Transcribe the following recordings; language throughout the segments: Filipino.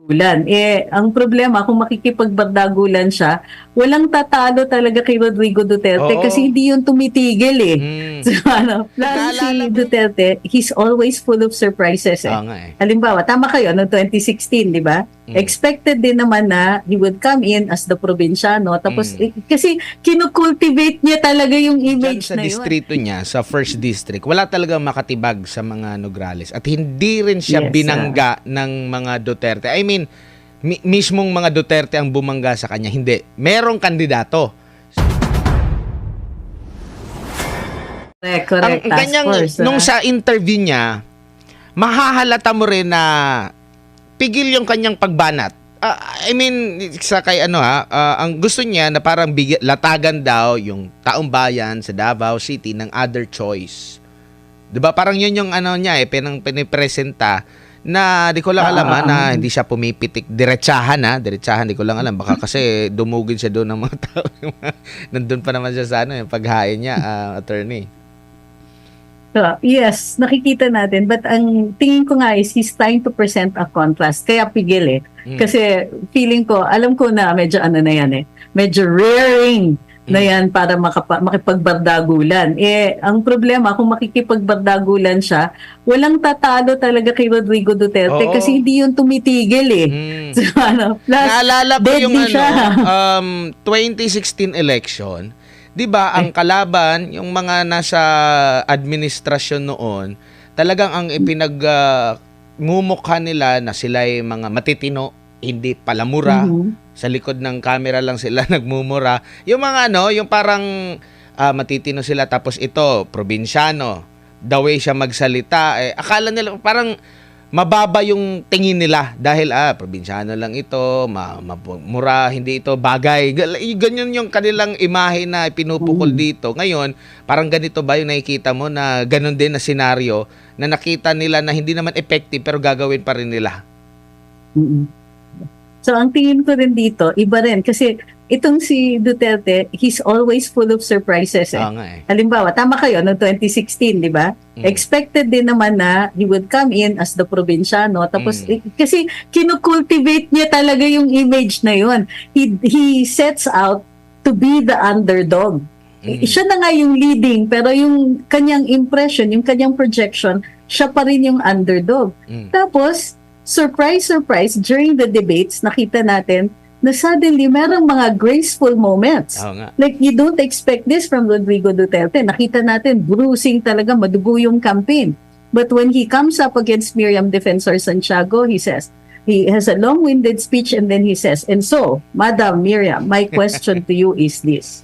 Gulan. Eh, ang problema, kung makikipagbardagulan siya, walang tatalo talaga kay Rodrigo Duterte Oo. kasi hindi yun tumitigil eh. Mm. So, ano, lalo Naalala si mo- Duterte, he's always full of surprises eh. Oo nga eh. Halimbawa, tama kayo, noong 2016, di ba? Mm. Expected din naman na he would come in as the probinsyano. Tapos, Mm. eh, kasi kinukultivate niya talaga yung Diyan image sa na yun. distrito niya, sa first district, wala talaga makatibag sa mga Nograles. At hindi rin siya Yes, binangga ng mga Duterte. I mean, mi- mismong mga Duterte ang bumangga sa kanya. Hindi. Merong kandidato. Correct, correct. ang kanyang, force, nung ah. sa interview niya, mahahalata mo rin na pigil yung kanyang pagbanat. Ah, I mean, sa kay ano ha, ah, ang gusto niya na parang bigyan, latagan daw yung taong bayan sa Davao City ng other choice. 'Di ba? Parang yun yung ano niya eh, pinang pinipresenta na di ko lang Ah, alam ha, ah, na hindi siya pumipitik diretsahan ha, diretsahan di ko lang alam baka kasi dumugin siya doon ng mga tao. Nandun pa naman siya sa ano, yung paghain niya, ah, attorney. So, yes, nakikita natin. But ang tingin ko nga is he's trying to present a contrast. Kaya pigil eh. Mm. Kasi feeling ko, alam ko na medyo ano na yan eh. Medyo rearing na Mm. yan para makapa, makipagbardagulan. Eh, ang problema, kung makikipagbardagulan siya, walang tatalo talaga kay Rodrigo Duterte Oo. kasi hindi yun tumitigil eh. Mm. So, ano, plus, Naalala ko yung ano, siya. um, 2016 election, 'di ba, ang kalaban, yung mga nasa administrasyon noon, talagang ang ipinag uh, mumukha nila na sila ay mga matitino, hindi palamura. Mhm. Sa likod ng camera lang sila nagmumura. Yung mga ano, yung parang ah, matitino sila tapos ito, probinsyano. The way siya magsalita, eh, akala nila parang mababa yung tingin nila dahil ah probinsyano lang ito, ma, ma- mura, hindi ito bagay. Gal- Ganyan yung kanilang imahe na pinupukol Mm. dito. Ngayon, parang ganito ba yung nakikita mo na ganun din na senaryo na nakita nila na hindi naman effective pero gagawin pa rin nila. So ang tingin ko rin dito, iba rin kasi itong si Duterte, he's always full of surprises eh. Oo nga eh. Halimbawa, tama kayo, noong 2016, di ba? Mm. Expected din naman na he would come in as the probinsyano. Tapos, Mm. eh, kasi kinukultivate niya talaga yung image na yun. He, he sets out to be the underdog. Mm. Eh, Siya na nga yung leading, pero yung kanyang impression, yung kanyang projection, siya pa rin yung underdog. Mm. Tapos, surprise, surprise, during the debates, nakita natin na suddenly merong mga graceful moments. Oo nga. Like, you don't expect this from Rodrigo Duterte. Nakita natin, bruising talaga, madugo yung campaign. But when he comes up against Miriam Defensor Santiago, he says, he has a long-winded speech and then he says, and so, Madam Miriam, my question to you is this.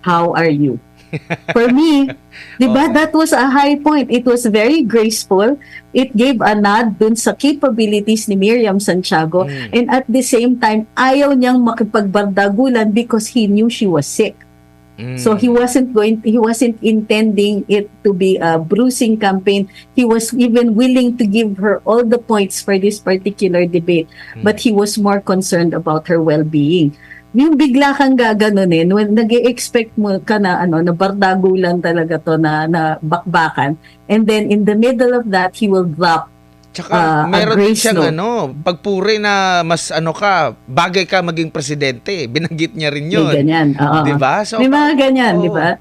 How are you? For me, di ba, Oo. that was a high point. It was very graceful. It gave a nod dun sa capabilities ni Miriam Santiago. Mm. And at the same time, ayaw niyang makipagbardagulan because he knew she was sick. Mm. So he wasn't going he wasn't intending it to be a bruising campaign. He was even willing to give her all the points for this particular debate, Mm. but he was more concerned about her well-being. Yung bigla kang gaganunin, when nag expect mo ka na ano, na bardagulan talaga to na, na bakbakan, and then in the middle of that, he will drop Tsaka Ah, meron din siyang note. ano, pagpuri na mas ano ka, bagay ka maging presidente. Binanggit niya rin may yun. ganyan. Oo. 'Di ba? So May mga ganyan, Oo. di ba?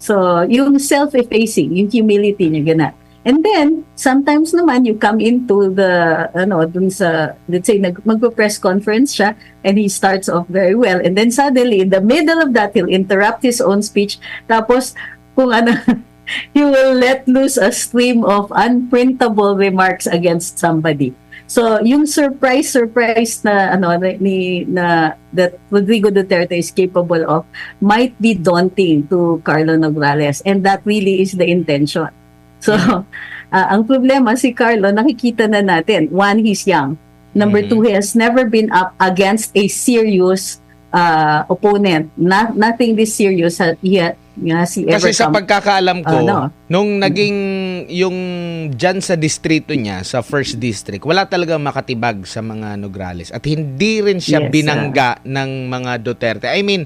So, yung self-effacing, yung humility niya, gana. And then, sometimes naman, you come into the, ano, dun sa, let's say, nag, magpo-press conference siya, and he starts off very well. And then suddenly, in the middle of that, he'll interrupt his own speech. Tapos, kung ano, he will let loose a stream of unprintable remarks against somebody. So, yung surprise, surprise na, ano, ni, na, that Rodrigo Duterte is capable of, might be daunting to Carlo Nograles and that really is the intention. So, ah, ang problema si Carlo, nakikita na natin, one, he's young. Number Mhm. two, he has never been up against a serious ah, opponent. Not, nothing this serious he, ha- has he ever Kasi sa come. pagkakaalam ko, Ano? nung naging yung dyan sa distrito niya, sa first district, wala talagang makatibag sa mga Nograles. At hindi rin siya Yes, binangga ng mga Duterte. I mean,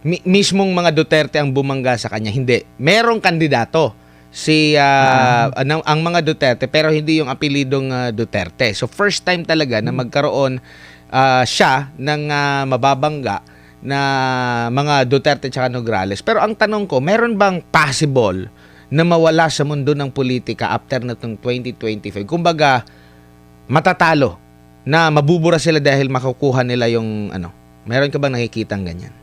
mi- mismong mga Duterte ang bumangga sa kanya. Hindi. Merong kandidato. Si ah, ang, ang mga Duterte pero hindi yung apelidong ah, Duterte. So first time talaga na magkaroon ah, siya ng ah, mababangga na mga Duterte at Nograles. Pero ang tanong ko, meron bang possible na mawala sa mundo ng politika after na itong 2025? Kumbaga, matatalo na mabubura sila dahil makukuha nila yung ano. Meron ka bang nakikitang ganyan?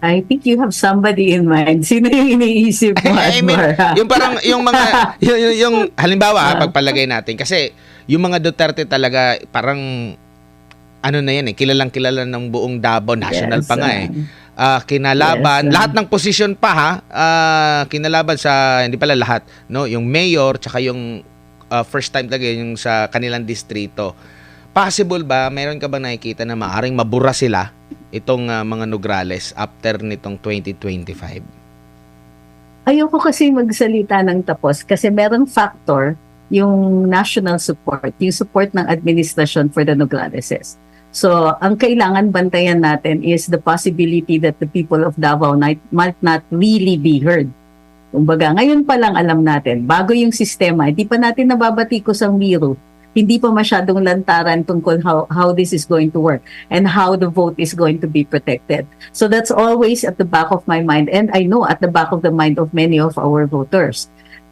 I think you have somebody in mind. Sino yung iniisip mo, I mean, yung parang yung mga yung, yung, yung halimbawa ha, pagpalagay natin. Kasi yung mga Duterte talaga parang ano na yan eh kilalang kilala ng buong Davao national Yes, pa nga eh. Ah. Ah, kinalaban. Yes, ah. lahat ng posisyon pa ha ah, kinalaban sa hindi pala lahat no yung mayor tsaka yung ah, first time talaga yung sa kanilang distrito. Possible ba meron ka ba nakikita na maaring mabura sila itong ah, mga Nograles after nitong 2025 Ayoko kasi magsalita ng tapos kasi merong factor yung national support, yung support ng administration for the Nograleses. So, ang kailangan bantayan natin is the possibility that the people of Davao might, might not really be heard. Kumbaga, ngayon pa lang alam natin, bago yung sistema, hindi pa natin nababatikos ang biro, hindi pa masyadong lantaran tungkol how, how this is going to work and how the vote is going to be protected. So that's always at the back of my mind and I know at the back of the mind of many of our voters.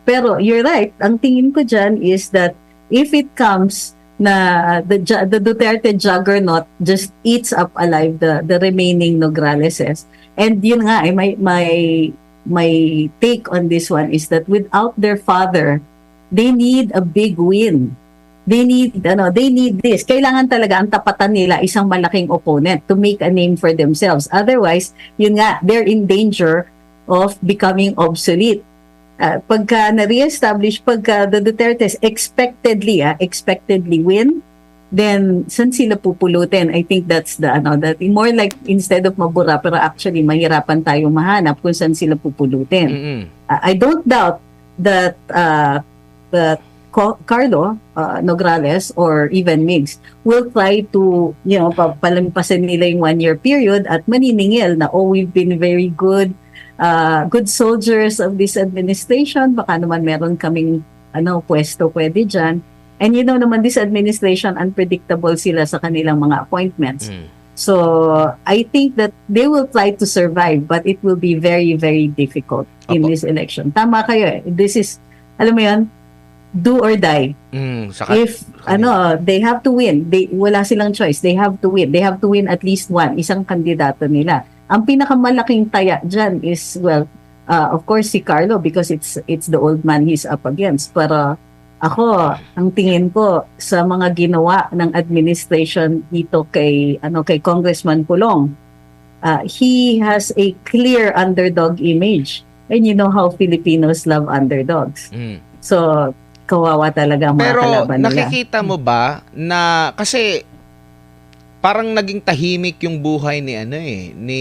Pero you're right, ang tingin ko dyan is that if it comes na the, the Duterte juggernaut just eats up alive the, the remaining Nograleses. And yun nga, eh, my, my, my take on this one is that without their father, they need a big win. They need, ano, they need this. Kailangan talaga ang tapatan nila isang malaking opponent to make a name for themselves. Otherwise, yun nga, they're in danger of becoming obsolete. Uh, pagka na-reestablish, pagka the Dutertes expectedly, ah, expectedly win, then saan sila pupulutin? I think that's the, ano, that more like instead of mabura, pero actually mahirapan tayong mahanap kung saan sila pupulutin. Mm-mm. Uh, I don't doubt that uh, that Carlo uh, Nograles or even Migs will try to, you know, pa- palampasin nila yung one-year period at maniningil na, oh, we've been very good, uh, good soldiers of this administration. Baka naman meron kaming ano, pwesto pwede dyan. And you know naman, this administration, unpredictable sila sa kanilang mga appointments. Mm. So, I think that they will try to survive, but it will be very, very difficult in Opo. this election. Tama kayo eh. This is, alam mo yan, do or die. Mm, saka, If, ano, they have to win. They, wala silang choice. They have to win. They have to win at least one, isang kandidato nila. Ang pinakamalaking taya dyan is, well, uh, of course, si Carlo because it's it's the old man he's up against. Pero ako, ang tingin ko sa mga ginawa ng administration dito kay ano kay Congressman Pulong, uh, he has a clear underdog image. And you know how Filipinos love underdogs. Mm. So, kawawa talaga ang mga Pero kalaban nila. nakikita mo ba na kasi parang naging tahimik yung buhay ni ano eh ni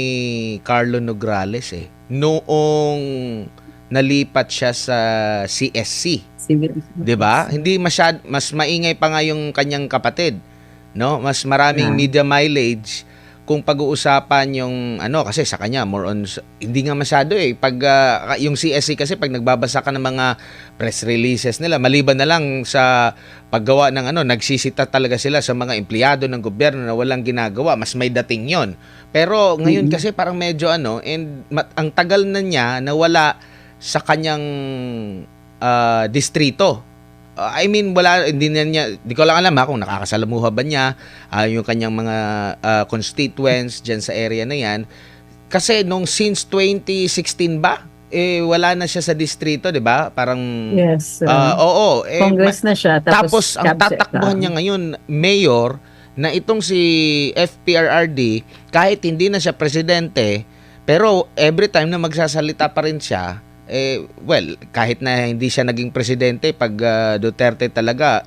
Carlo Nograles eh noong nalipat siya sa CSC, 'di ba? Hindi masyad mas maingay pa nga yung kanyang kapatid, no? Mas maraming Yeah. media mileage kung pag-uusapan yung ano kasi sa kanya more on hindi nga masyado eh. Pag ah, yung CSC kasi pag nagbabasa ka ng mga press releases nila maliban na lang sa paggawa ng ano nagsisita talaga sila sa mga empleyado ng gobyerno na walang ginagawa mas may dating yon pero ngayon Mhm. kasi parang medyo ano and mat- ang tagal na niya nawala sa kanyang ah, distrito Uh, I mean, wala, hindi na niya, di ko lang alam ha, kung nakakasalamuha ba niya, ah, yung kanyang mga ah, constituents dyan sa area na yan. Kasi nung since 2016 ba, eh, wala na siya sa distrito, di ba? Parang, Yes. uh, ah, oo. Eh, Congress na siya. tapos, Tapos, ang tatakbuhan niya ngayon, mayor, na itong si FPRRD, kahit hindi na siya presidente, pero every time na magsasalita pa rin siya, eh, well, kahit na hindi siya naging presidente, pag ah, Duterte talaga,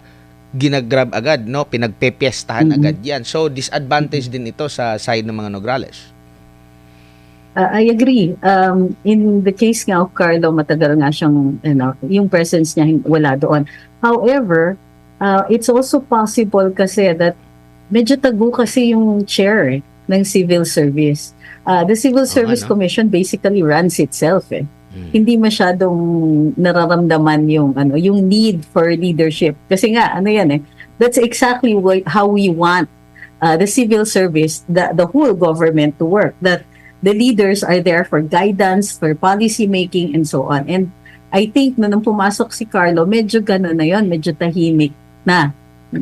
ginagrab agad, no? Pinagpepiestahan Mhm. agad yan. So, disadvantage din ito sa side ng mga Nograles. Uh, I agree. Um, in the case nga of Carlo, matagal nga siyang, you know, yung presence niya wala doon. However, uh, it's also possible kasi that medyo tago kasi yung chair eh, ng civil service. Uh, the Civil Service nga, no? Commission basically runs itself eh. Mm. hindi masyadong nararamdaman yung ano yung need for leadership. Kasi nga ano yan eh that's exactly what, how we want uh, the civil service the the whole government to work. That the leaders are there for guidance for policy making and so on. And I think na nung pumasok si Carlo medyo gano'n na yon medyo tahimik na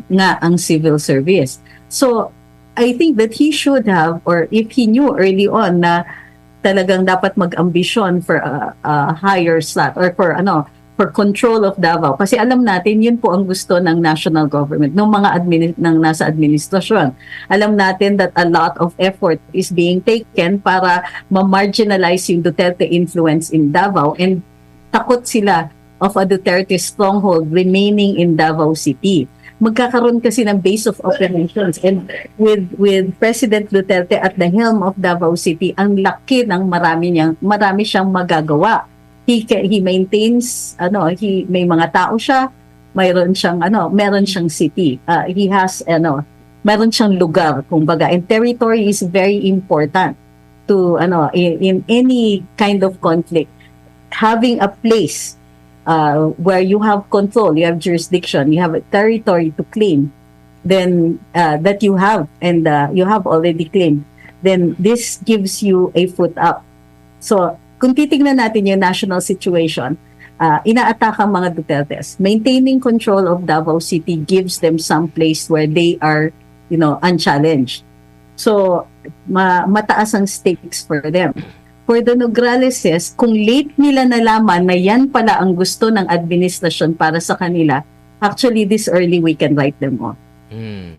nga ang civil service. So I think that he should have or if he knew early on na talagang dapat mag-ambisyon for a, a higher slot or for ano for control of Davao. Kasi alam natin yun po ang gusto ng national government ng mga admini- ng nasa administrasyon. Alam natin that a lot of effort is being taken para ma-marginalize yung Duterte influence in Davao and takot sila of a Duterte stronghold remaining in Davao City magkakaroon kasi ng base of operations. And with with President Duterte at the helm of Davao City ang laki ng marami niyang marami siyang magagawa. He he maintains ano he may mga tao siya mayroon siyang ano meron siyang city. Uh, he has ano meron siyang lugar kumbaga. And territory is very important to ano in, in any kind of conflict. Having a place uh, where you have control, you have jurisdiction, you have a territory to claim, then uh, that you have and uh, you have already claimed, then this gives you a foot up. So, kung titingnan natin yung national situation, uh, inaataka mga Dutertes. Maintaining control of Davao City gives them some place where they are, you know, unchallenged. So, ma- mataas ang stakes for them for the Nograleses, kung late nila nalaman na yan pala ang gusto ng administrasyon para sa kanila, actually this early we can write them off. Mm.